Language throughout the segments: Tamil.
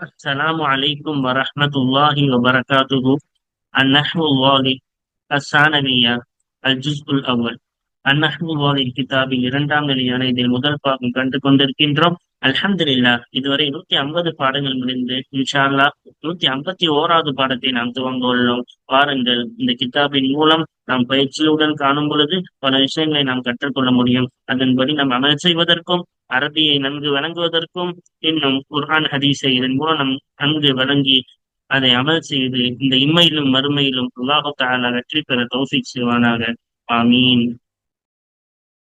السلام عليكم ورحمة الله وبركاته النحو الواضح الثانوية الجزء الأول النحو الواضح கிதாபில் இரண்டாம் நிலையான இதில் முதல் பாகம் கண்டு கொண்டிருக்கின்றோம் அல்ஹம்துலில்லா இதுவரை நூத்தி ஐம்பது பாடங்கள் முடிந்து இன்ஷா அல்லாஹ் நூத்தி ஐம்பத்தி ஓராவது பாடத்தை நாம் துவங்க உள்ளோம். வாருங்கள் இந்த கிதாபின் மூலம் நாம் பயிற்சியுடன் காணும் பொழுது பல விஷயங்களை நாம் கற்றுக்கொள்ள முடியும். அதன்படி நாம் அமல் செய்வதற்கும் அரபியை நன்கு வழங்குவதற்கும் இன்னும் குர்ஹான் ஹதீஸை இதன் மூலம் நம் நன்கு வழங்கி அதை அமல் செய்து இந்த இம்மையிலும் மறுமையிலும் அல்லாஹு வெற்றி பெற தௌஃபீக் செய்வானாக. ஆமீன்.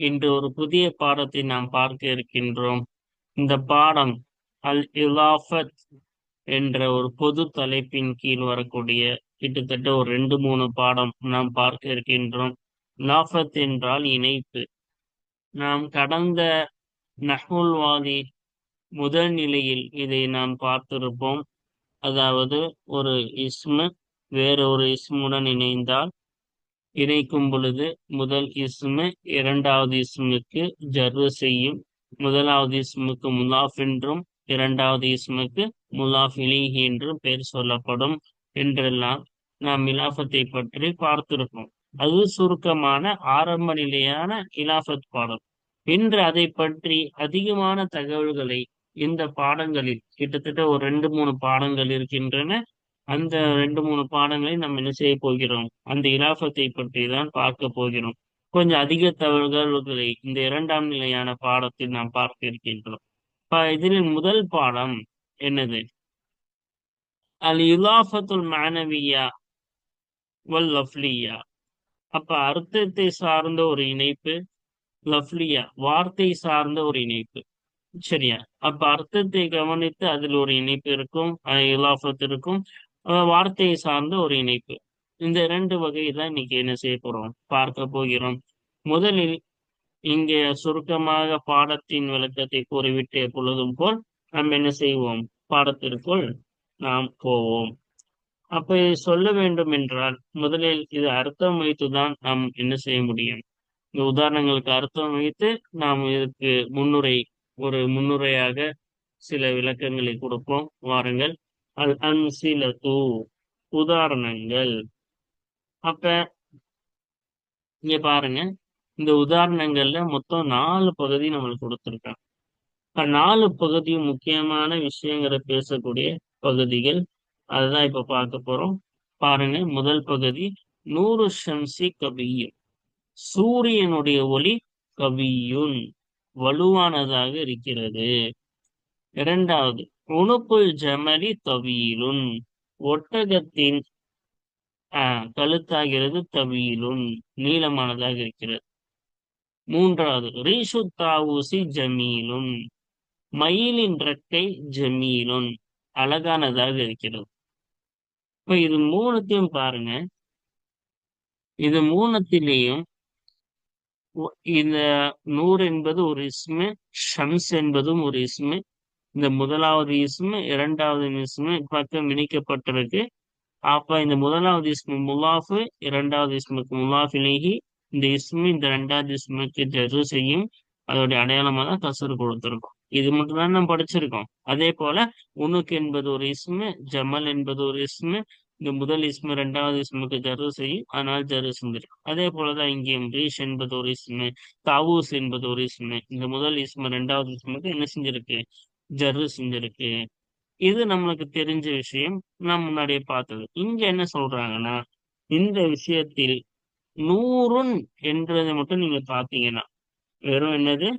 இன்று ஒரு புதிய பாடத்தை நாம் பார்க்க இருக்கின்றோம். இந்த பாடம் அல் இலாஃபத் என்ற ஒரு பொது தலைப்பின் கீழ் வரக்கூடிய கிட்டத்தட்ட ஒரு ரெண்டு மூணு பாடம் நாம் பார்க்க இருக்கின்றோம். லாஃபத் என்றால் இணைப்பு. நாம் கடந்த நஹ்வுல்வாதி முதல் நிலையில் இதை நாம் பார்த்திருப்போம். அதாவது ஒரு இஸ்மு வேற ஒரு இஸ்முடன் இணைந்தால் இணைக்கும் பொழுது முதல் இஸ்மு இரண்டாவது இஸ்முக்கு ஜர்ரு செய்யும் முதலாவது இஸ்முக்கு முலாஃப் என்றும் இரண்டாவது இஸ்முக்கு முலாஃப் இலிஹி என்றும் பெயர் சொல்லப்படும் என்றெல்லாம் நாம் இலாஃபத்தை பற்றி பார்த்திருக்கோம். அது சுருக்கமான ஆரம்ப நிலையான இலாஃபத் பாடம். இன்று அதை பற்றி அதிகமான தகவல்களை இந்த பாடங்களில் கிட்டத்தட்ட ஒரு ரெண்டு மூணு பாடங்கள் இருக்கின்றன. அந்த ரெண்டு மூணு பாடங்களை நம்ம என்ன செய்ய போகிறோம்? அந்த இலாபத்தை பற்றி தான் பார்க்க போகிறோம். கொஞ்சம் அதிக தகவல்களை இந்த இரண்டாம் நிலையான பாடத்தில் நாம் பார்க்க இருக்கின்றோம். இதில் முதல் பாடம் என்னது? அல் இலாஃபத்துல் மானவியா வல் லஃப்லியா. அப்ப அர்த்தத்தை சார்ந்த ஒரு இணைப்பு லஃப்லியா வார்த்தை சார்ந்த ஒரு இணைப்பு. சரியா? அப்ப அர்த்தத்தை கவனித்து அதில் ஒரு இணைப்பு இருக்கும் இலாஃபத் இருக்கும். வார்த்தையை சார்ந்த ஒரு இணைப்பு. இந்த இரண்டு வகையில இன்னைக்கு என்ன செய்ய போறோம்? பார்க்க போகிறோம். முதலில் இங்கே சுருக்கமாக பாடத்தின் விளக்கத்தை கூறிவிட்டு எப்பொழுதும் போல் நாம் என்ன செய்வோம்? பாடத்திற்குள் நாம் போவோம். அப்ப சொல்ல வேண்டும் என்றால் முதலில் இது அர்த்தம் வைத்துதான் நாம் என்ன செய்ய முடியும்? இந்த உதாரணங்களுக்கு அர்த்தம் வைத்து நாம் இதற்கு முன்னுரை ஒரு முன்னுரையாக சில விளக்கங்களை கொடுப்போம். வாருங்கள். அல் அன்சிலத்து உதாரணங்கள். அப்ப இங்க பாருங்க. இந்த உதாரணங்கள்ல மொத்தம் நாலு பகுதி நம்மளுக்கு கொடுத்துருக்காங்க. இப்ப நாலு பகுதியும் முக்கியமான விஷயங்களை பேசக்கூடிய பகுதிகள். அதுதான் இப்ப பார்க்க போறோம். பாருங்க முதல் பகுதி நூறு ஷம்சி கவியும் சூரியனுடைய ஒளி கவியுன். வலுவானதாக இருக்கிறது. இரண்டாவது உணுப்புல் ஜமரி தவீலுன் ஒட்டகத்தின் கழுத்தாகிறது தவீலுன் நீளமானதாக இருக்கிறது. மூன்றாவது ரீஷு தாவூசி ஜமீலுன் மயிலின் ரெக்கை ஜமீலுன் அழகானதாக இருக்கிறது. இப்ப இது மூணுத்தையும் பாருங்க. இது மூணுத்திலேயும் இந்த நூறு என்பது ஒரு இஸ்மு ஷம்ஸ் என்பதும் ஒரு இஸ்மு இந்த முதலாவது இஸ்மு இரண்டாவது இஸ்மு பக்கம் இணைக்கப்பட்டிருக்கு. அப்ப இந்த முதலாவது இஸ்மு முலாஃபு இரண்டாவது இஸ்முக்கு முலாஃபிலேஹி இந்த இஸ்மு இந்த ரெண்டாவது இஸ்முக்கு ஜரு செய்யும். அதோடைய அடையாளமா தான் கசரு கொடுத்துருக்கோம். இது மட்டும் தான் நம்ம படிச்சிருக்கோம். அதே போல உனுக்கு என்பது ஒரு இஸ்மு ஜமல் என்பது ஒரு இஸ்மு. இந்த முதல் இஸ்மு ரெண்டாவது இஸ்முக்கு ஜரு செய்யும். அதனால் ஜரு செஞ்சிருக்கும். அதே போலதான் இங்கேயும் ரீஷ் என்பது ஒரு இஸ்மு தாவூஸ் என்பது ஒரு இஸ்மு. இந்த முதல் இஸ்மு ரெண்டாவது இஸ்முக்கு என்ன செஞ்சிருக்கு? ஜர்ரு செஞ்சிருக்கு. இது நம்மளுக்கு தெரிஞ்ச விஷயம். நான் முன்னாடியே பார்த்தது. இங்க என்ன சொல்றாங்கன்னா இந்த விஷயத்தில் நூறுன் என்றதை மட்டும் நீங்க பாத்தீங்கன்னா வெறும் என்னது?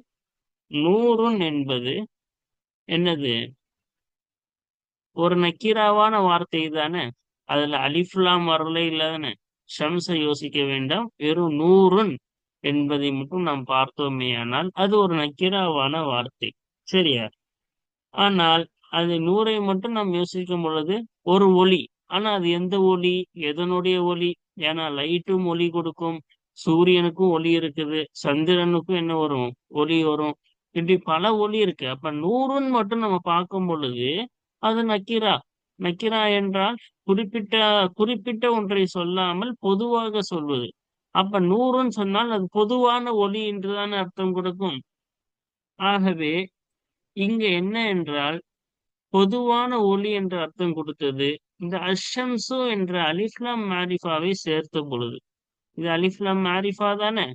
நூறுன் என்பது என்னது? ஒரு நக்கீராவான வார்த்தை தானே? அதுல அலிஃப்லாம் வரல இல்லாதானே ஷம்ச யோசிக்க வேண்டாம். வெறும் நூறுன் என்பதை மட்டும் நாம் பார்த்தோமே ஆனால் அது ஒரு நக்கீராவான வார்த்தை. சரியா? ஆனால் அது நூறை மட்டும் நாம் யோசிக்கும் பொழுது ஒரு ஒளி ஆனா அது எந்த ஒளி எதனுடைய ஒளி ஏன்னா லைட்டும் ஒளி கொடுக்கும். சூரியனுக்கும் ஒளி இருக்குது. சந்திரனுக்கும் என்ன வரும்? ஒளி வரும். இப்படி பல ஒளி இருக்கு. அப்ப நூறுன்னு மட்டும் நம்ம பார்க்கும் பொழுது அது நக்கீரா? நக்கிரா என்றால் குறிப்பிட்ட குறிப்பிட்ட ஒன்றை சொல்லாமல் பொதுவாக சொல்வது. அப்ப நூறுன்னு சொன்னால் அது பொதுவான ஒளி என்றுதான் அர்த்தம் கொடுக்கும். ஆகவே இங்க என்ன என்றால் பொதுவான ஒளி என்ற அர்த்தம் கொடுத்தது இந்த அஷம்சு என்ற அலிஃப்லாம் மாரிஃபாவை சேர்த்த பொழுது. இது அலிஃப்லாம் மாரிஃபா தானே?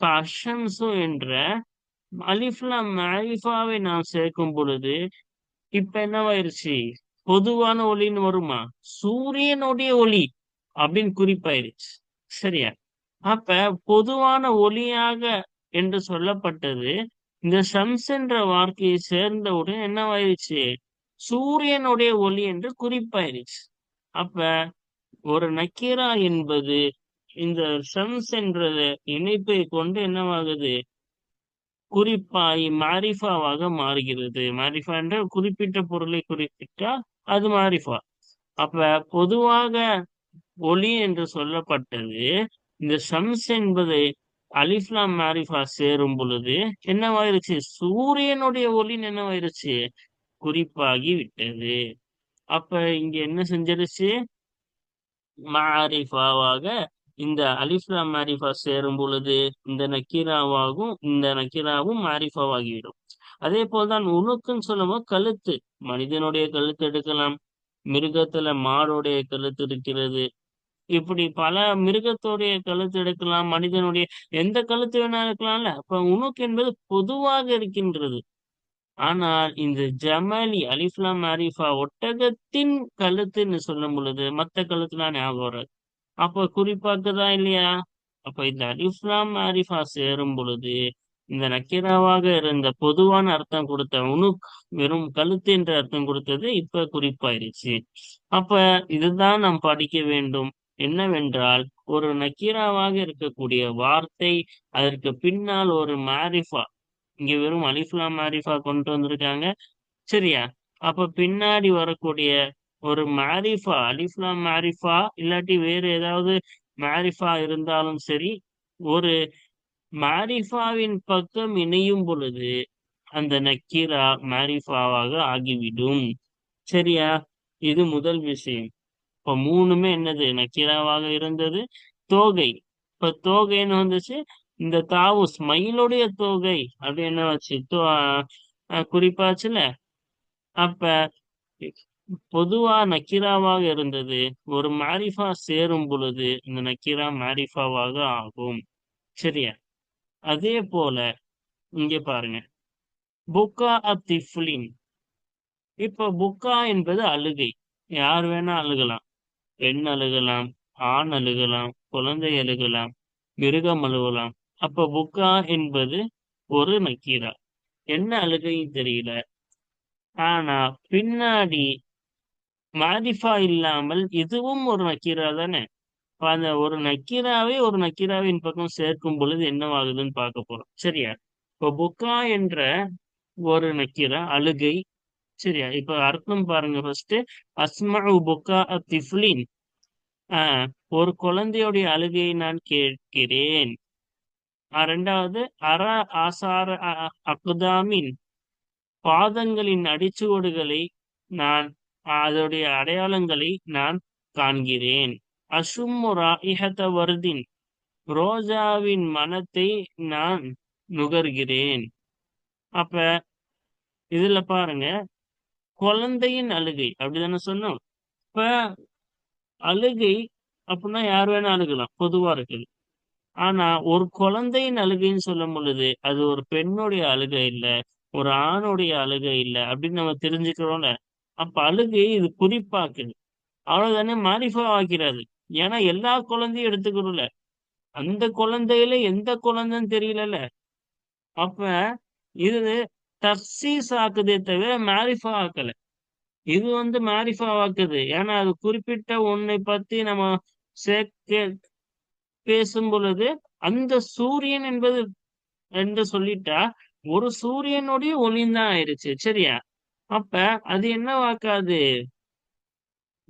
அஷம்சு என்ற அலிஃப்லாம் மாரிஃபாவை நாம் சேர்க்கும் பொழுது இப்ப என்னவாயிருச்சு? பொதுவான ஒளின்னு வருமா? சூரியனுடைய ஒளி அப்படின்னு குறிப்பாயிருச்சு. சரியா? அப்ப பொதுவான ஒளியாக என்று சொல்லப்பட்டது இந்த சம்ஸ் என்ற வார்த்தையை சேர்ந்தவுடன் என்னவாயிருச்சு? சூரியனுடைய ஒளி என்று குறிப்பாயிருச்சு. அப்ப ஒரு நக்கீரா என்பது இந்த சம்ஸ் என்ற இணைப்பை கொண்டு என்னவாகுது? குறிப்பாய் மாரிஃபாவாக மாறுகிறது. மாரிஃபா என்ற குறிப்பிட்ட பொருளை குறிப்பிட்டா அது மாரிஃபா. அப்ப பொதுவாக ஒளி என்று சொல்லப்பட்டது இந்த சம்ஸ் என்பது அலிஃப்லாம் மாரிஃபா சேரும் பொழுது என்னவாயிருச்சு? சூரியனுடைய ஒளி என்னவாயிருச்சு? குறிப்பாகி விட்டது. அப்ப இங்க என்ன செஞ்சிருச்சு? மாரிஃபாவாக இந்த அலிஃப்லா மாரிஃபா சேரும் பொழுது இந்த நக்கீராவாகும் இந்த நக்கீராவும் மாரிஃபாவாகிவிடும். அதே போல்தான் உணுக்குன்னு சொல்லும்போது கழுத்து. மனிதனுடைய கழுத்து எடுக்கலாம். மிருகத்துல மாடுடைய கழுத்து இருக்கிறது. இப்படி பல மிருகத்துடைய கழுத்து எடுக்கலாம் மனிதனுடைய எந்த கழுத்து வேணா இருக்கலாம்ல அப்ப உணுக்கு என்பது பொதுவாக இருக்கின்றது. ஆனால் இந்த ஜமாலி அலிஃப்லாம் அரிஃபா ஒட்டகத்தின் கழுத்துன்னு சொல்லும் பொழுது மத்த கழுத்துலாம் ஞாபகம் வராது. அப்ப குறிப்பாக்குதா இல்லையா? அப்ப இந்த அலிஃப்லாம் அரிஃபா சேரும் பொழுது இந்த நக்கிராவாக இருந்த பொதுவான அர்த்தம் கொடுத்த உனுக் வெறும் கழுத்து என்ற அர்த்தம் கொடுத்தது இப்ப குறிப்பாயிருச்சு. அப்ப இதுதான் நாம் படிக்க வேண்டும். என்னவென்றால் ஒரு நக்கீராவாக இருக்கக்கூடிய வார்த்தை அதற்கு பின்னால் ஒரு மாரிஃபா இங்க வெறும் அலிஃப்லா மாரிஃபா கொண்டு வந்திருக்காங்க. சரியா? அப்ப பின்னாடி வரக்கூடிய ஒரு மாரிஃபா அலிஃப்லா மாரிஃபா இல்லாட்டி வேறு ஏதாவது மாரிஃபா இருந்தாலும் சரி ஒரு மாரிஃபாவின் பக்கம் இணையும் பொழுது அந்த நக்கீரா மாரிஃபாவாக ஆகிவிடும். சரியா? இது முதல் விஷயம். இப்ப மூணுமே என்னது? நக்கீராவாக இருந்தது. தோகை. இப்ப தோகைன்னு வந்துச்சு? இந்த தாவுஸ் மயிலுடைய தோகை. அப்படி என்ன வச்சு குறிப்பாச்சுல. அப்ப பொதுவா நக்கீராவாக இருந்தது. ஒரு மாரிஃபா சேரும் பொழுது இந்த நக்கீரா மாரிஃபாவாக ஆகும். சரியா? அதே போல இங்க பாருங்க. புக்கா அத்திஃப்லின் இப்ப புக்கா என்பது அழுகை. யார் வேணா அழுகலாம். பெண் அழுகலாம் ஆண் அழுகலாம் குழந்தை அழுகலாம் மிருகம் அழுகலாம். அப்ப புக்கா என்பது ஒரு நக்கீரா? என்ன அழுகையும் தெரியல. ஆனா பின்னாடி மாதிஃபா இல்லாமல் இதுவும் ஒரு நக்கீரா தானே? அந்த ஒரு நக்கீராவே ஒரு நக்கீராவின் பக்கம் சேர்க்கும் பொழுது என்னவாகுதுன்னு பார்க்க போறோம். சரியா? இப்போ புக்கா என்ற ஒரு நக்கீரா அழுகை சரியா இப்ப அர்த்தம் பாருங்க ஃபர்ஸ்ட் அஸ்மா புக்கா திஃப்லின் ஆஹ் ஒரு குழந்தையுடைய அழுகையை நான் கேட்கிறேன் ரெண்டாவது அற ஆசார அக்குதாமின் பாதங்களின் அடிச்சுவடுகளை நான் அதோடைய அடையாளங்களை நான் காண்கிறேன் அசும்முரா இஹத வருதின் ரோஜாவின் மனத்தை நான் நுகர்கிறேன் அப்ப இதுல பாருங்க குழந்தையின் அழுகை அப்படிதானே சொன்னோம்? இப்ப அழுகை அப்படின்னா யார் வேணா அழுகலாம் பொதுவா இருக்குது. ஆனா ஒரு குழந்தையின் அழுகைன்னு சொல்லும் பொழுது அது ஒரு பெண்ணுடைய அழுகை இல்ல ஒரு ஆணுடைய அழுகை இல்ல அப்படின்னு நம்ம தெரிஞ்சுக்கிறோம்ல. அப்ப அழுகை இது குறிப்பாக்குது. அவ்வளவுதானே மாரிஃபா ஆக்கிறாரு ஏன்னா எல்லா குழந்தையும் எடுத்துக்கிறோம்ல. அந்த குழந்தையில எந்த குழந்தைன்னு தெரியலல்ல. அப்ப இது தப்சீஸ் ஆக்குதே தவிர மாரிஃபா ஆக்கல இது வந்து மாரிஃபா ஆக்குது ஏன்னா அது குறிப்பிட்ட ஒன்னை பத்தி நம்ம சேர்க்க பேசும் பொழுது அந்த சூரியன் என்பது என்று சொல்லிட்டா ஒரு சூரியனுடைய ஒளிந்தான் ஆயிருச்சு. சரியா? அப்ப அது என்னவாக்காது?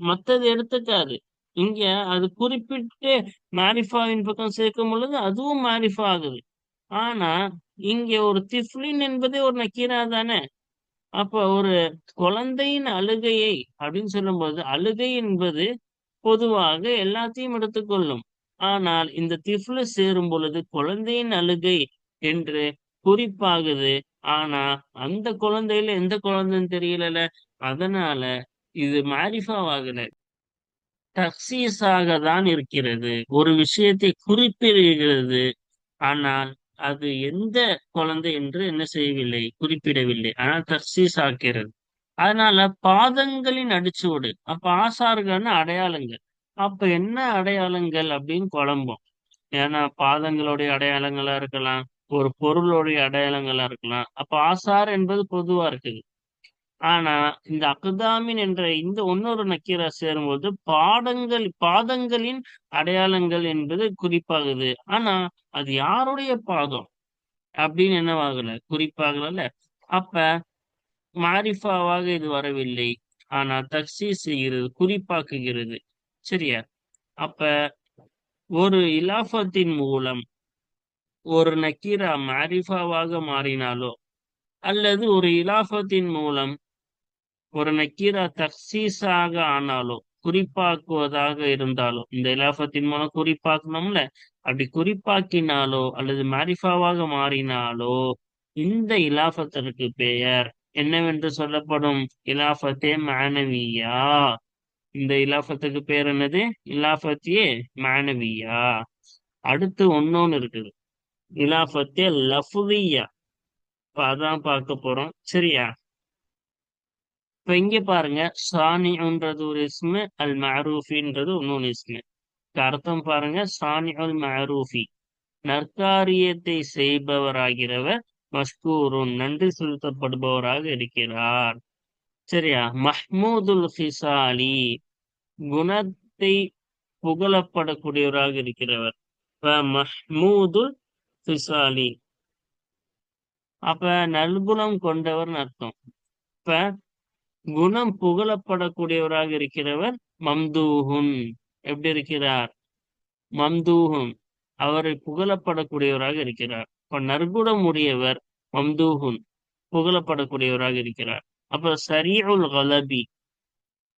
மத்தது எடுத்துக்காது. இங்க அது குறிப்பிட்டு மாரிஃபாவின் பக்கம் சேர்க்கும் பொழுது அதுவும் மாரிஃபா ஆகுது. ஆனா இங்க ஒரு திஃப்லின் என்பதே ஒரு நக்கீரா தானே? அப்ப ஒரு குழந்தையின் அழுகையை அப்படின்னு சொல்லும்போது அழுகை என்பது பொதுவாக எல்லாத்தையும் எடுத்துக்கொள்ளும். ஆனால் இந்த திஃப்லு சேரும் பொழுது குழந்தையின் அழுகை என்று குறிப்பாகுது. ஆனா அந்த குழந்தையில எந்த குழந்தைன்னு தெரியல அதனால இது மாரிஃபாவாகல தக்சீஸாக தான் இருக்கிறது. ஒரு விஷயத்தை குறிப்பிடுகிறது. ஆனால் அது எந்த குழந்தை என்று என்ன செய்யவில்லை? குறிப்பிடவில்லை. ஆனால் தர்சீஸ் ஆக்கிறது. அதனால பாதங்களின் அடிச்சுவடு. அப்ப ஆசார்கள்னு அடையாளங்கள். அப்ப என்ன அடையாளங்கள் அப்படின்னு குழம்பும். ஏன்னா பாதங்களுடைய அடையாளங்களா இருக்கலாம். ஒரு பொருளுடைய அடையாளங்களா இருக்கலாம். அப்ப ஆசார் என்பது பொதுவா இருக்குது. ஆனா இந்த அக்தாமின் என்ற இந்த ஒன்னொரு நக்கீரா சேரும்போது பாடங்கள் பாதங்களின் அடையாளங்கள் என்பது குறிப்பாகுது. ஆனா அது யாருடைய பாதம்? அப்படின்னு என்னவாகல? குறிப்பாகல அப்ப மாரிஃபாவாக இது வரவில்லை. ஆனா தக்சி செய்கிறது குறிப்பாக்குகிறது. சரியா? அப்ப ஒரு இலாஃபத்தின் மூலம் ஒரு நக்கீரா மாரிஃபாவாக மாறினாலோ அல்லது ஒரு இலாஃபத்தின் மூலம் ஒரு நக்கீரா தக்சீஸாக ஆனாலோ குறிப்பாக்குவதாக இருந்தாலோ இந்த இலாபத்தின் மூலம் குறிப்பாக்கணும்ல? அப்படி குறிப்பாக்கினாலோ அல்லது மாரிஃபாவாக மாறினாலோ இந்த இலாபத்திற்கு பெயர் என்னவென்று சொல்லப்படும்? இலாபத்தே மானவியா. இந்த இலாபத்துக்கு பேர் என்னது? இலாபத்தியே மானவியா. அடுத்து ஒன்னொன்னு இருக்குது. இலாபத்தே லஃபுவியா. இப்ப அதான் பார்க்க போறோம். சரியா? இப்ப இங்க பாருங்க சானின்றது ஒரு இஸ்மு அல் மஹரூஃபின்றது இன்னொன்று இஸ்மு. அர்த்தம் பாருங்க சானி அல் மஹரூஃபி. நற்காரியத்தை செய்பவராகிறவர் மஷ்கூரும் நன்றி செலுத்தப்படுபவராக இருக்கிறார். சரியா? மஹ்மூதுல் ஹிசாலி குணத்தை புகழப்படக்கூடியவராக இருக்கிறவர். மஹ்மூதுல் ஹிசாலி. அப்ப நல்குணம் கொண்டவர்னு அர்த்தம். இப்ப குணம் புகழப்படக்கூடியவராக இருக்கிறவர் மம்தூஹுன் எப்படி இருக்கிறார்? மம்தூஹும். அவரை புகழப்படக்கூடியவராக இருக்கிறார். இப்ப நற்குணம் உடையவர் மம்தூஹுன் புகழப்படக்கூடியவராக இருக்கிறார். அப்ப சரியுல் கலபி.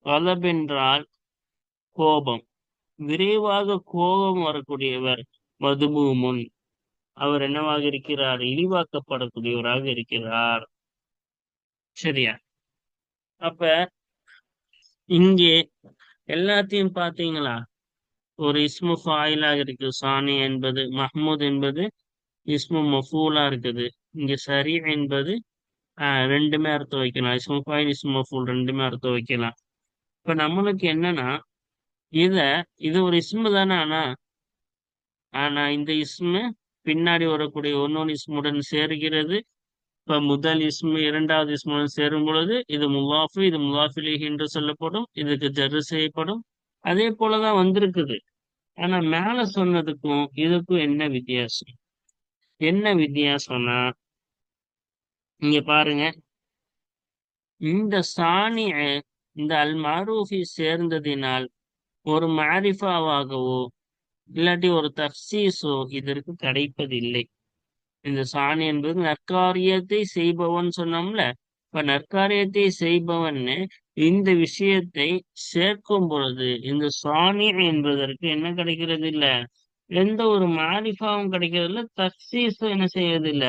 கலபென்றால் கோபம். விரைவாக கோபம் வரக்கூடியவர் மதுமூமுன். அவர் என்னவாக இருக்கிறார்? இழிவாக்கப்படக்கூடியவராக இருக்கிறார். சரியா? அப்ப இங்கே எல்லாத்தையும் பாத்தீங்களா ஒரு இஸ்மு ஃபாயிலாக இருக்கு. சானி என்பது மஹ்மூத் என்பது இஸ்மு மஃபூலா இருக்குது. இங்க சரி என்பது ரெண்டுமே அர்த்தம் வைக்கலாம். இஸ்மு ஃபாயில் இஸ்மு மஃபூல் ரெண்டுமே அர்த்தம் வைக்கலாம். இப்ப நம்மளுக்கு என்னன்னா இத இது ஒரு இஸ்மு தானே ஆனா ஆனா இந்த இஸ்மு பின்னாடி வரக்கூடிய ஒன்னொன்று இஸ்முடன் சேர்கிறது இப்ப முதல் இஸ்மு இரண்டாவது இஸ்முடன் சேரும் பொழுது இது முலாஃபு இது முவாஃபிலி என்று சொல்லப்படும் இதுக்கு ஜரு செய்யப்படும். அதே போலதான் வந்திருக்குது. ஆனா மேல சொன்னதுக்கும் இதுக்கும் என்ன வித்தியாசம்? என்ன வித்தியாசம்னா இங்க பாருங்க. இந்த சாணிய இந்த அல் மாரூஃபி சேர்ந்ததினால் ஒரு மாரிஃபாவாகவோ இல்லாட்டி ஒரு தப்சீஸோ இதற்கு கிடைப்பதில்லை. இந்த சாணி என்பது நற்காரியத்தை செய்பவன் சொன்னோம்ல. இப்ப நற்காரியத்தை செய்பவன் இந்த விஷயத்தை சேர்க்கும் பொழுது இந்த சாணி என்பதற்கு என்ன கிடைக்கிறது இல்ல எந்த ஒரு மாரிஃபாவும் கிடைக்கிறது இல்ல தப்சீஸும் என்ன செய்யறது இல்ல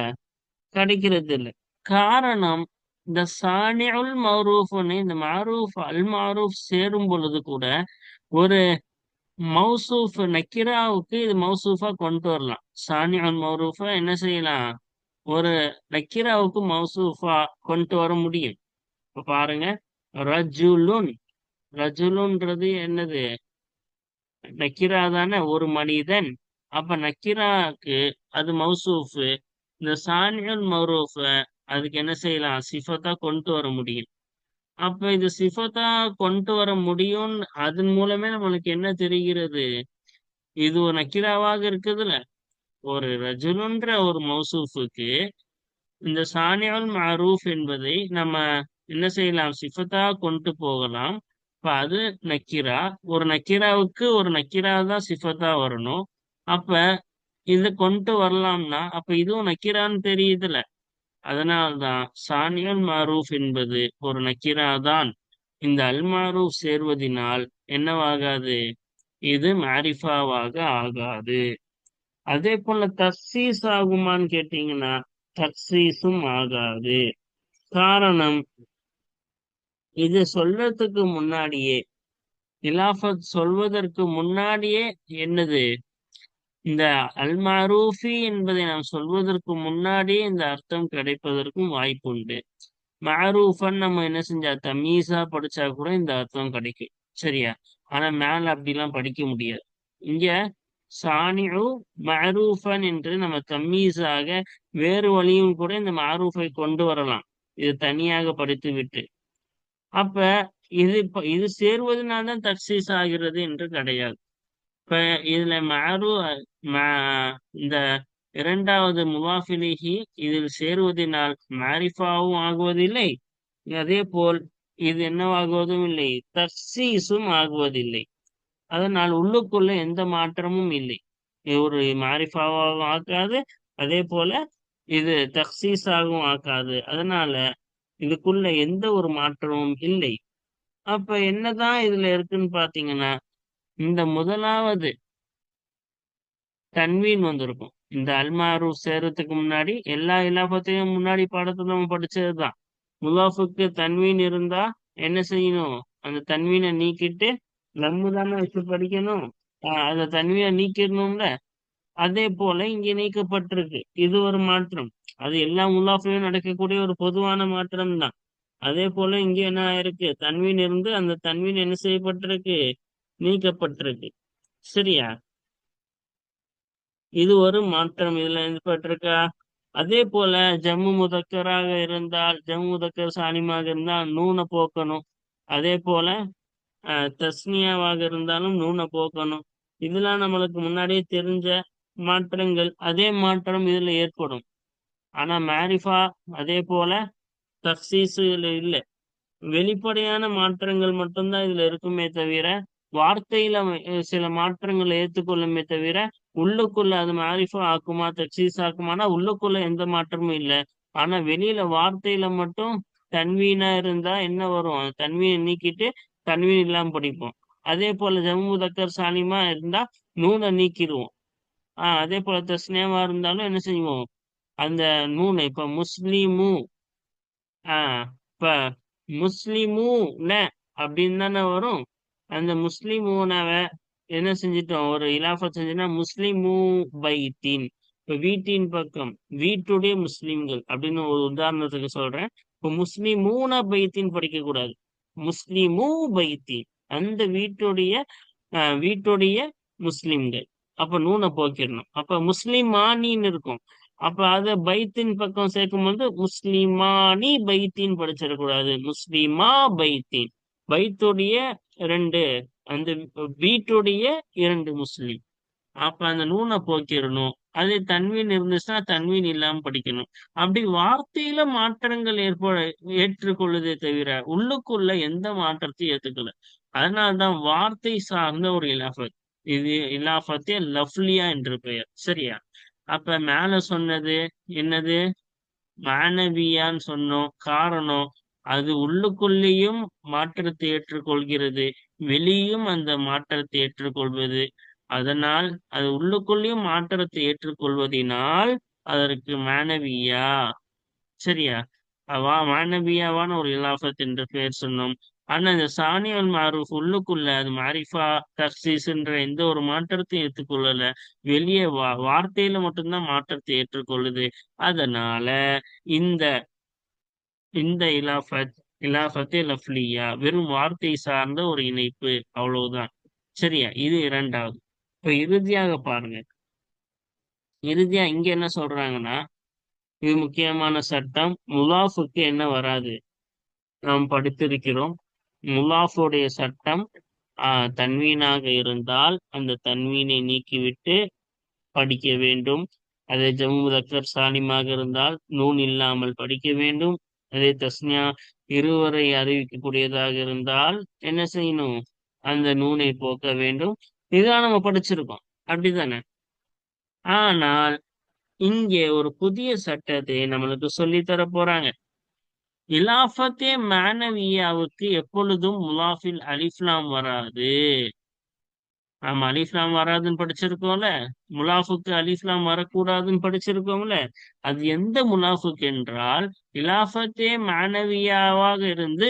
கிடைக்கிறது இல்ல காரணம் இந்த சானியுல் மரூஃப்னு இந்த மாரூஃப் அல் மாரூஃப் சேரும் பொழுது கூட ஒரு மௌசூஃப் நக்கிராவுக்கு இது மௌசூஃபா கொண்டு வரலாம். சானியான் மௌரூஃபா என்ன செய்யலாம்? ஒரு நக்கிராவுக்கு மௌசூஃபா கொண்டு வர முடியும். இப்ப பாருங்க. ரஜுலுன். ரஜுலுன்றது என்னது? நக்கிரா தானே? ஒரு மனிதன். அப்ப நக்கிராக்கு அது மௌசூஃபு இந்த சானியன் மௌரூஃப அதுக்கு என்ன செய்யலாம்? சிஃபத்தா கொண்டு வர முடியும். அப்ப இது சிஃபத்தா கொண்டு வர முடியும் அதன் மூலமே நம்மளுக்கு என்ன தெரிகிறது? இது ஒரு நக்கிராவாக இருக்குதுல்ல ஒரு ரஜுலுன்ற ஒரு மௌசூஃபுக்கு இந்த சானியால் மாரூஃப் என்பதை நம்ம என்ன செய்யலாம்? சிஃபத்தா கொண்டு போகலாம். இப்ப அது நக்கிரா? ஒரு நக்கிராவுக்கு ஒரு நக்கிரா தான் சிஃபத்தா வரணும். அப்ப இதை கொண்டு வரலாம்னா அப்ப இதுவும் நக்கிரான்னு தெரியுதுல. அதனால்தான் சானியல் மாரூஃப் என்பது ஒரு நக்கிராதான். இந்த அல் மாரூஃப் சேர்வதினால் என்னவாகாது? இது மாரிஃபாவாக ஆகாது. அதே போல தக்சீஸ் ஆகுமான்னு கேட்டீங்கன்னா தக்சீஸும் ஆகாது. காரணம் இது சொல்றதுக்கு முன்னாடியே இலாஃபத் சொல்வதற்கு முன்னாடியே என்னது? இந்த அல் மாரூஃபி என்பதை நாம் சொல்வதற்கு முன்னாடியே இந்த அர்த்தம் கிடைப்பதற்கும் வாய்ப்பு உண்டு. மாரூஃபன் நம்ம என்ன செஞ்சா தமீசா படிச்சா கூட இந்த அர்த்தம் கிடைக்கும். சரியா? ஆனா மேல அப்படிலாம் படிக்க முடியாது. இங்க சானியு மாரூஃபன் என்று நம்ம தம்மீஸாக வேறு வழியும் கூட இந்த மாரூஃபை கொண்டு வரலாம். இது தனியாக படித்து விட்டு அப்ப இது இது சேர்வதனால தான் தக்சீஸ் ஆகிறது என்று கிடையாது. இப்ப இதுல மஅரு இந்த இரண்டாவது முவாஃபிலிஹி இதில் சேருவதனால் மாரிஃபாவும் ஆகுவதில்லை. அதே போல் இது என்னவாகுவதும் இல்லை. தக்சீஸும் ஆகுவதில்லை. அதனால் உள்ளுக்குள்ள எந்த மாற்றமும் இல்லை. இது ஒரு மாரிஃபாவாகவும் ஆக்காது அதே போல இது தக்சீஸாகவும் ஆக்காது அதனால இதுக்குள்ள எந்த ஒரு மாற்றமும் இல்லை. அப்ப என்னதான் இதுல இருக்குன்னு பாத்தீங்கன்னா இந்த முதலாவது தன்வீன் வந்திருக்கும். இந்த அல்மாரு சேரத்துக்கு முன்னாடி எல்லா இலாபத்தையும் முன்னாடி பாடத்துல நம்ம படிச்சதுதான். முலாஃபுக்கு தன்வீன் இருந்தா என்ன செய்யணும்? அந்த தன்வீனை நீக்கிட்டு நம்ம தானே வச்சு படிக்கணும். ஆஹ் அந்த தன்வீனை நீக்கிடணும்ல. அதே போல இங்க நீக்கப்பட்டிருக்கு. இது ஒரு மாற்றம். அது எல்லா முலாஃபையும் நடக்கக்கூடிய ஒரு பொதுவான மாற்றம் தான் அதே போல இங்க என்ன ஆயிருக்கு? தன்வீன் இருந்து அந்த தன்வீன் என்ன செய்யப்பட்டிருக்கு? நீக்கப்பட்டிருக்கு. சரியா? இது ஒரு மாற்றம். இதுல ஏற்பட்டிருக்கா அதே போல ஜம்மு முதக்கராக இருந்தால் ஜம்மு முதக்கர் சாலிமாக இருந்தால் நூனை போக்கணும். அதே போல தஸ்னியாவாக இருந்தாலும் நூனை போக்கணும். இதெல்லாம் நம்மளுக்கு முன்னாடியே தெரிஞ்ச மாற்றங்கள். அதே மாற்றம் இதுல ஏற்படும். ஆனா மேரிஃபா அதே போல தக்சீஸுல இல்ல. வெளிப்படையான மாற்றங்கள் மட்டும்தான் இதுல இருக்குமே தவிர வார்த்தையில சில மாற்றங்களை ஏற்றுக்கொள்ளுமே தவிர உள்ளுக்குள்ள அது மாரிஃபா ஆக்குமா தக்சீஸ் ஆக்குமானா உள்ளுக்குள்ள எந்த மாற்றமும் இல்லை. ஆனா வெளியில வார்த்தையில மட்டும் தன்வீனா இருந்தா என்ன வரும்? அந்த தன்வீனை நீக்கிட்டு தன்வீன் இல்லாம படிப்போம். அதே போல ஜம்மு தக்கர் சாலிமா இருந்தா நூனை நீக்கிடுவோம் ஆஹ் அதே போல தஸ்னேவா இருந்தாலும் என்ன செய்வோம்? அந்த நூனை இப்ப முஸ்லிமு ஆஹ் இப்ப முஸ்லிமு அப்படின்னு தானே வரும்? அந்த முஸ்லிமூனவை என்ன செஞ்சிட்டோம்? ஒரு இலாஃபா செஞ்சோம்னா முஸ்லிமூ பைத்தீன் இப்ப வீட்டின் பக்கம் வீட்டுடைய முஸ்லிம்கள் அப்படின்னு ஒரு உதாரணத்துக்கு சொல்றேன். இப்ப முஸ்லிமூன பைத்தீன் படிக்க கூடாது முஸ்லிமூ பைத்தீன் அந்த வீட்டுடைய ஆஹ் வீட்டுடைய முஸ்லிம்கள். அப்ப நூனை போக்கிடணும். அப்ப முஸ்லிமானின்னு இருக்கும். அப்ப அத பைத்தின் பக்கம் சேர்க்கும் போது முஸ்லிமானி பைத்தின் படிச்சிடக்கூடாது. முஸ்லிமா பைத்தின் பைத்துடைய ரெண்டு அந்த வீட்டுடைய இரண்டு முஸ்லீம். அப்ப அந்த நூனை போக்கிடணும் அதே தன்வீன் இருந்துச்சுன்னா தன்வீன் இல்லாம படிக்கணும். அப்படி வார்த்தையில மாற்றங்கள் ஏற்பட ஏற்றுக்கொள்ளுதே தவிர உள்ளுக்குள்ள எந்த மாற்றத்தையும் ஏத்துக்கல. அதனால்தான் வார்த்தை சார்ந்த ஒரு இலாஃபத் இது இலாஃபத்தே லஃப்லியா என்று பெயர். சரியா? அப்ப மேல சொன்னது என்னது? மாணவியான்னு சொன்னோம். காரணம் அது உள்ளுக்குள்ளேயும் மாற்றத்தை ஏற்றுக்கொள்கிறது. வெளியும் அந்த மாற்றத்தை ஏற்றுக்கொள்வது. அதனால் அது உள்ளுக்குள்ளேயும் மாற்றத்தை ஏற்றுக்கொள்வதினால் அதற்கு மாணவியா? சரியா. அவா மானவியாவான ஒரு இலாஃபத் என்று பெயர் சொன்னோம். ஆனா இந்த சானியல் மாரூஃப் உள்ளுக்குள்ள அது மாரிஃபா தர்சீஸ்ன்ற எந்த ஒரு மாற்றத்தையும் ஏற்றுக்கொள்ளல. வெளியே வா வார்த்தையில மட்டும்தான் மாற்றத்தை ஏற்றுக்கொள்ளுது. அதனால இந்த இந்த இலாஃபத் இலாஃபத்தே லஃப்லியா வெறும் வார்த்தை சார்ந்த ஒரு இணைப்பு அவ்வளவுதான். சரியா? இது இரண்டாவது. இப்ப இறுதியாக பாருங்க. இறுதியா இங்க என்ன சொல்றாங்கன்னா இது முக்கியமான சட்டம். முலாஃபுக்கு என்ன வராது? நாம் படித்திருக்கிறோம். முலாஃபுடைய சட்டம் ஆஹ் தன்வீனாக இருந்தால் அந்த தன்வீனை நீக்கிவிட்டு படிக்க வேண்டும். அதே ஜம்மு தக்கர் சாலிமாக இருந்தால் நூன் இல்லாமல் படிக்க வேண்டும். அதே தஸ்னியா இருவரை அறிவிக்கக்கூடியதாக இருந்தால் என்ன செய்யணும்? அந்த நூனை போக்க வேண்டும். இதுதான் நம்ம படிச்சிருக்கோம். அப்படிதானே ஆனால் இங்கே ஒரு புதிய சட்டத்தை நம்மளுக்கு சொல்லி தர போறாங்க. இலாஃபத்தே மானவியாவுக்கு எப்பொழுதும் முலாஃபில் அலிஃப்லாம் வராது. ஆமா அலிஃப்லாம் வராதுன்னு படிச்சிருக்கோம்ல. முலாஃபுக்கு அலிஃப்லாம் வரக்கூடாதுன்னு படிச்சிருக்கோம்ல. அது எந்த முலாஃபுக்கு என்றால் இலாஃபத்தே மாணவியாவாக இருந்து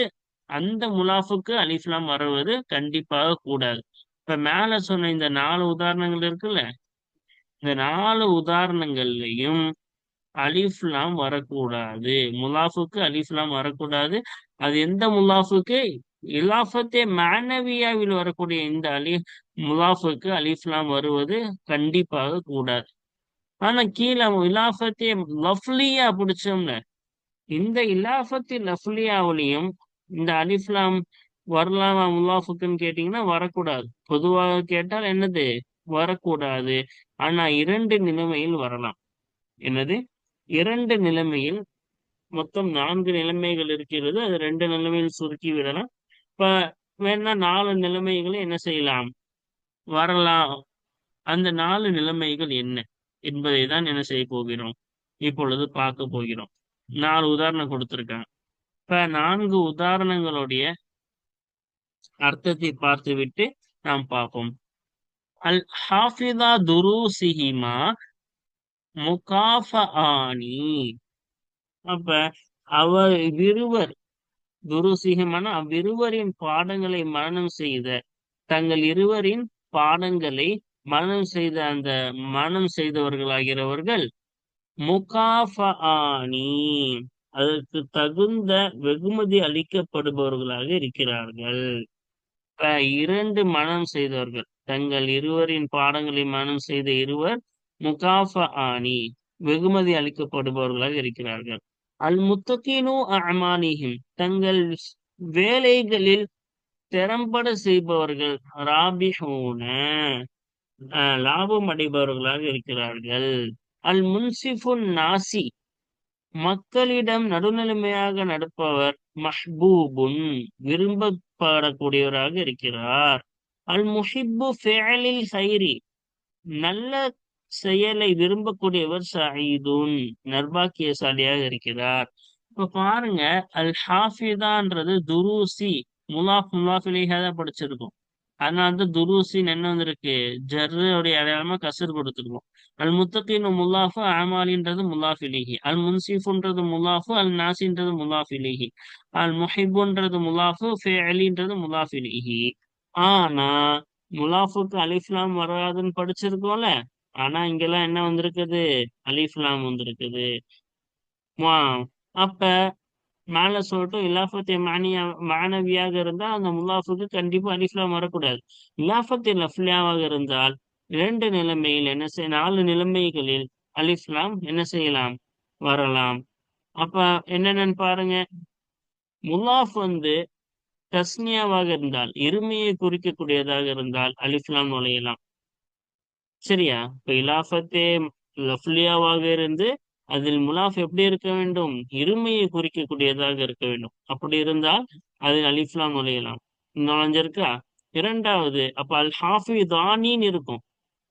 அந்த முலாஃபுக்கு அலிஃப்லாம் வருவது கண்டிப்பாக கூடாது. இப்ப மேல சொன்ன இந்த நாலு உதாரணங்கள் இருக்குல்ல? இந்த நாலு உதாரணங்கள்லையும் அலிஃப்லாம் வரக்கூடாது. முலாஃபுக்கு அலிஃப்லாம் வரக்கூடாது. அது எந்த முலாஃபுக்கு இலாஃபத்தே மானவியாவில் வரக்கூடிய இந்த அலி முலாஃபுக்கு அலிஃப்லாம் வருவது கண்டிப்பாக கூடாது. ஆனா கீழே இலாஃபத்தே லஃப்லியா பிடிச்சோம்ல இந்த இலாஃபத்தி லஃப்லியாவிலையும் இந்த அலிஃப்லாம் வரலாமா முலாஃபுக்குன்னு கேட்டீங்கன்னா வரக்கூடாது. பொதுவாக கேட்டால் என்னது? வரக்கூடாது. ஆனா இரண்டு நிலைமையில் வரலாம். என்னது? இரண்டு நிலைமையில் மொத்தம் நான்கு நிலைமைகள் இருக்கிறது. அது ரெண்டு நிலைமையில் சுருக்கி விடலாம். இப்ப வேணா நாலு நிலைமைகளை என்ன செய்யலாம்? வரலாம். அந்த நாலு நிலைமைகள் என்ன? என்பதை தான் என்ன செய்ய போகிறோம். இப்பொழுது பார்க்க போகிறோம். நாலு உதாரணம் கொடுத்திருக்காங்க. இப்ப நான்கு உதாரணங்களுடைய அர்த்தத்தை பார்த்துவிட்டு நாம் பார்ப்போம். அல் ஹாஃபிதா துருசிஹிமா முகாஃபஆனி. அப்ப அவர் இருவர் துருசிகமான அவ்விருவரின் பாடங்களை மரணம் செய்த தங்கள் இருவரின் பாடங்களை மரணம் செய்த அந்த மரணம் செய்தவர்களாகிறவர்கள் முகாஃபானி அதற்கு தகுந்த வெகுமதி அளிக்கப்படுபவர்களாக இருக்கிறார்கள். இரண்டு மனம் செய்தவர்கள் தங்கள் இருவரின் பாடங்களை மனம் செய்த இருவர் முகாஃபஆனி வெகுமதி அளிக்கப்படுபவர்களாக இருக்கிறார்கள். அல் முத்தகீனு அமானிஹிம் தங்கள் வேலைகளில் திறம்பட செய்பவர்கள் ராபிஹூன. லாபம் அடைபவர்களாக இருக்கிறார்கள். அல் முன்சிஃபுன் நாசி. மக்களிடம் நடுநிலைமையாக நடப்பவர் மஹ்பூபுன் விரும்பப்படக்கூடியவராக இருக்கிறார். அல் முஹிப்பு ஃபேலில் ஹைரி. நல்ல செயலை விரும்பக்கூடியவர் சயீதுன் நர்பாக்கியசாலியாக இருக்கிறார். இப்ப பாருங்க அல் ஹாஃபிதான்றது துருசி முலாஃப் முலாஃபிலேயே தான் படிச்சிருக்கோம். அதனால தான் துருசின்னு என்ன வந்திருக்கு? ஜர்ருடைய அடையாளமா கசர் கொடுத்துருக்கோம். அல் முத்தகின் முல்லாஃபு ஆமாலின்றது முல்லாஃபிலிஹி அல் முன்சிஃபுன்றது முல்லாஃபு அல் நாசின்றது முல்லாஃபிலிஹி அல் முஹிபுன்றது முல்லாஃபு ஃபேலின்றது முல்லாஃபிலிஹி ஆனா முலாஃபுக்கு அலிஃப்லாம் வராதுன்னு படிச்சிருக்கோம்ல? ஆனா இங்கெல்லாம் என்ன வந்திருக்குது? அலிஃப்லாம் வந்திருக்குது. அப்ப மேல சொல்லட்டும் இலாஃபத்தை மானியா மாணவியாக இருந்தால் அந்த முல்லாஃபுக்கு கண்டிப்பா அலிஃப்லாம் வரக்கூடாது. இலாஃபத்தை லஃப்லியாவாக இருந்தால் இரண்டு நிலைமையில் என்ன செய்ய நாலு நிலைமைகளில் அலிஃப்லாம் என்ன செய்யலாம்? வரலாம். அப்ப என்னென்னு பாருங்க. முல்லாஃப் வந்து தஸ்னியாவாக இருந்தால் இருமையை குறிக்கக்கூடியதாக இருந்தால் அலிஃப்லாம் நுழையலாம். சரியா? இப்ப இலாஃபத்தே லஃப்லியாவாக இருந்து அதில் முலாஃப் எப்படி இருக்க வேண்டும்? இருமையை குறிக்கக்கூடியதாக இருக்க வேண்டும். அப்படி இருந்தால் அதில் அலிஃப்லாம் நுழையலாம். நுழைஞ்சிருக்கா இரண்டாவது அப்ப அல் ஹாஃபிதானின்னு இருக்கும்.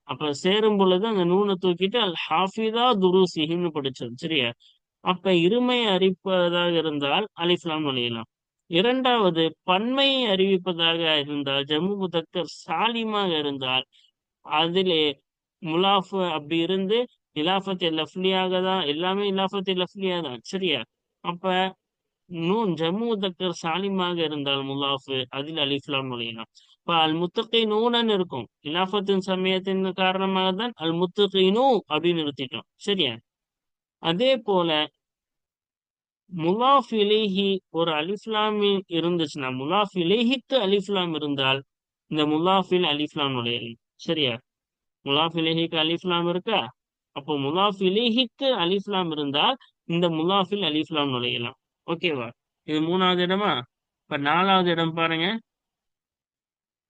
அப்ப சேரும் பொழுது அந்த நூனை தூக்கிட்டு அல் ஹாஃபிதா துருசிஹின்னு படிச்சது சரியா? அப்ப இருமை அறிப்பதாக இருந்தால் அலிஃப்லாம் நுழையலாம். இரண்டாவது பன்மையை அறிவிப்பதாக இருந்தால் ஜம்மு முதக்கர் சாலிமாக இருந்தால் அதிலே முலாஃப் அப்படி இருந்து இலாஃபத் லஃப்லியாக தான் எல்லாமே இலாஃபத் லஃப்லியா தான் சரியா? அப்ப நூன் ஜம்மு தக்கர் சாலிமாக இருந்தால் முலாஃபு அதில் அலிஃப்லாம் நுழையலாம். இப்ப அல் முத்தகை நூனன்னு இருக்கும். இலாஃபத்தின் சமயத்தின் காரணமாக தான் அல் முத்தகை நூ அப்படின்னு நிறுத்திட்டோம் சரியா? அதே போல முலாஃப் இலேஹி ஒரு அலிஃப்லாமி இருந்துச்சுன்னா முலாஃப் இலேஹிக்கு அலிஃப்லாம் இருந்தால் இந்த முலாஃபில் அலிஃப்லாம் நுழையலாம். சரியா? முலாஃப் இலேஹிக்கு அலிஃப்லாம் இருக்கா? அப்போ முலாஃப் இலேஹிக்கு அலிஃப்லாம் இருந்தால் இந்த முலாஃபில் அலிஃப்லாம் நுழையலாம். ஓகேவா இது மூணாவது இடமா? இப்ப நாலாவது இடம் பாருங்க.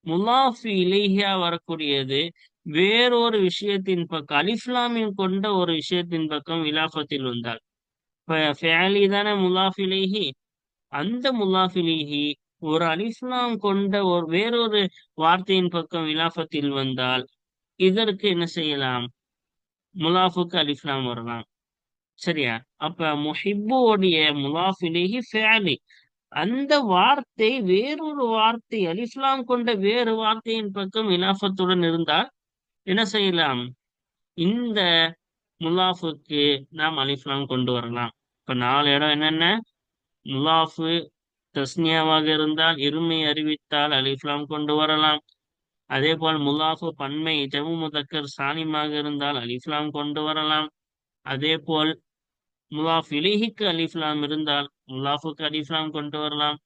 முலாஃப் இலேஹியா வரக்கூடியது வேறொரு விஷயத்தின் பக்கம் அலிஃப்லாமின் கொண்ட ஒரு விஷயத்தின் பக்கம் இலாஃபத்தில் வந்தால். இப்ப ஃபேலி தானே முலாஃபிலேஹி? அந்த முலாஃபிலேஹி ஒரு அலிஸ்லாம் கொண்ட ஒரு வேறொரு வார்த்தையின் பக்கம் விலாபத்தில் வந்தால் இதற்கு என்ன செய்யலாம்? முலாஃபுக்கு அலிஃப்லாம் வரலாம். சரியா? அப்ப முஹிப்புடைய முலாஃபிலேஹி ஃபேலி. அந்த வார்த்தை வேறொரு வார்த்தை அலிஃப்லாம் கொண்ட வேறு வார்த்தையின் பக்கம் இலாஃபத்துடன் இருந்தால் என்ன செய்யலாம்? இந்த முலாஃபுக்கு நாம் அலிஃப்லாம் கொண்டு வரலாம். இப்ப நாலு இடம் என்னென்ன? முலாஃபு தஸ்னியாவாக இருந்தால் இருமை அறிவித்தால் அலிஃப்லாம் கொண்டு வரலாம். அதே போல் முலாஃபு பன்மை ஜமு முதக்கர் சாலிமாக இருந்தால் அலிஃப்லாம் கொண்டு வரலாம். அதே போல் முலாஃப் இலிஹிக்கு அலிஃப்லாம் இருந்தால் முலாஃபுக்கு அலிஃப்லாம் கொண்டு வரலாம்.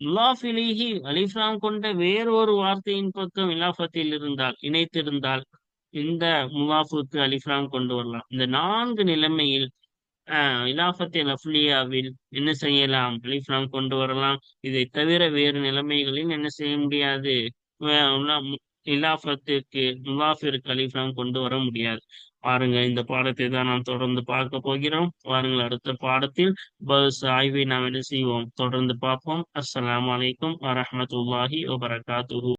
முலாஃப் இலிஹி அலிஃப்லாம் கொண்ட வேறொரு வார்த்தையின் பக்கம் இலாஃபத்தில் இருந்தால் இணைத்திருந்தால் இந்த முலாஃபுக்கு அலிஃப்லாம் கொண்டு வரலாம். இந்த நான்கு நிலைமையில் ஆஹ் லஃப்லியாவில் என்ன செய்யலாம்? அலிஃப்லாம் கொண்டு வரலாம். இதை தவிர வேறு நிலைமைகளில் என்ன செய்ய முடியாது? இலாபத்திற்கு முலாஃபிற்கு அலிஃப்லாம் கொண்டு வர முடியாது. பாருங்க இந்த பாடத்தை தான் நாம் தொடர்ந்து பார்க்க போகிறோம். வாருங்கள் அடுத்த பாடத்தில் பஸ் ஆய்வை நாம் என்ன செய்வோம்? தொடர்ந்து பார்ப்போம். அஸ்லாம் வலைக்கம் வரஹமத்துல்லாஹி வபரகாத்துஹு.